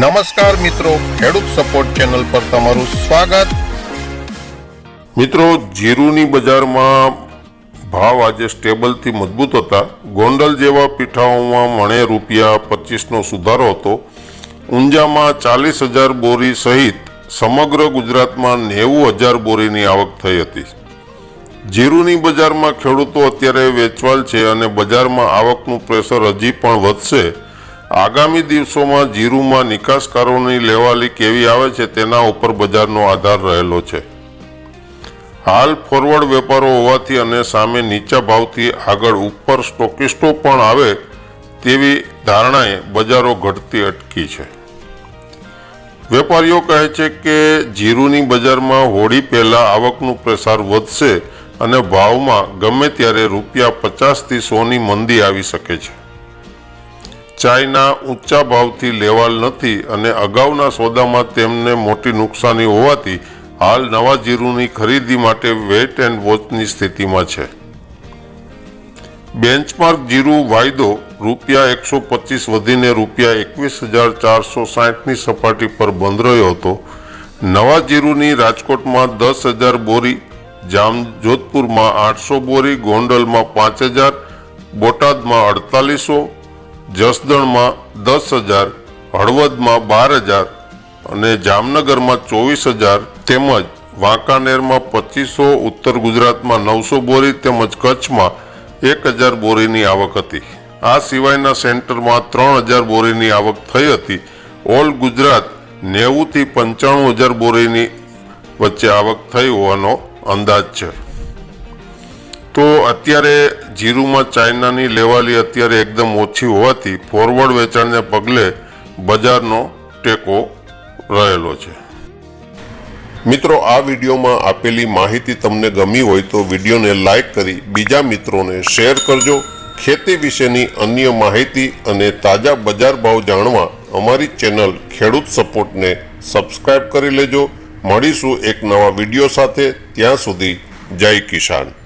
નમસ્કાર મિત્રો, ખેડૂત સપોર્ટ ચેનલ પર તમારું સ્વાગત. મિત્રો, જીરુની બજારમાં ભાવ આજે સ્ટેબલથી મજબૂત હતા. ગોંડલ જેવા પીઠાઓમાં મણે રૂપિયા પચીસનો સુધારો હતો. ઊંઝામાં ચાલીસ હજાર બોરી સહિત સમગ્ર ગુજરાતમાં નેવું હજાર બોરીની આવક થઈ હતી. જીરુની બજારમાં ખેડૂતો અત્યારે વેચવાલ છે અને બજારમાં આવકનું પ્રેશર હજી પણ વધશે. આગામી દિવસોમાં જીરુમાં નિકાસકારોની લેવાલી કેવી આવે છે તેના ઉપર બજારનો આધાર રહેલો છે. હાલ ફોરવર્ડ વેપારો હોવાથી અને સામે નીચા ભાવથી આગળ ઉપર સ્ટોકિસ્ટો પણ આવે તેવી ધારણાએ બજારો ઘટતી અટકી છે. વેપારીઓ કહે છે કે જીરુની બજારમાં હોળી પહેલાં આવકનું પ્રસાર વધશે અને ભાવમાં ગમે ત્યારે રૂપિયા પચાસથી સોની મંદી આવી શકે છે. ચાઈના ઊંચા ભાવથી લેવાલ નથી અને અગાઉના સોદામાં તેમને મોટી નુકસાની હોવાથી હાલ નવા જીરુની ખરીદી માટે વેટ એન્ડ વોચની સ્થિતિમાં છે. બેન્ચમાર્ક જીરુ વાયદો રૂપિયા એકસો પચીસ વધીને રૂપિયા એકવીસ હજાર ચારસો સાઠની સપાટી પર બંધ રહ્યો હતો. નવા જીરુની રાજકોટમાં દસ હજાર બોરી જામ જોધપુરમાં આઠસો બોરી, ગોંડલમાં પાંચ હજાર, બોટાદમાં અડતાલીસો જસદણમાં દસ હજાર, હળવદમાં બાર હજાર અને જામનગરમાં ચોવીસ હજાર તેમજ વાંકાનેરમાં પચીસો, ઉત્તર ગુજરાતમાં નવસો બોરી તેમજ કચ્છમાં એક હજાર બોરીની આવક હતી. આ સિવાયના સેન્ટરમાં ત્રણ હજાર બોરીની આવક થઈ હતી. ઓલ ગુજરાત નેવુંથી પંચાણું હજાર બોરીની વચ્ચે આવક થઈ હોવાનો અંદાજ છે. તો અત્યારે જીરુમાં ચાઇનાની લેવાલી અત્યારે એકદમ ઓછી હોવાથી ફોરવર્ડ વેચાણને પગલે બજારનો ટેકો રહેલો છે. મિત્રો, આ વિડીયોમાં આપેલી માહિતી તમને ગમી હોય તો વિડીયોને લાઈક કરી બીજા મિત્રોને શેર કરજો. ખેતી વિશેની અન્ય માહિતી અને તાજા બજાર ભાવ જાણવા અમારી ચેનલ ખેડૂત સપોર્ટને સબસ્ક્રાઇબ કરી લેજો. મળીશું એક નવા વીડિયો સાથે. ત્યાં સુધી જય કિસાન.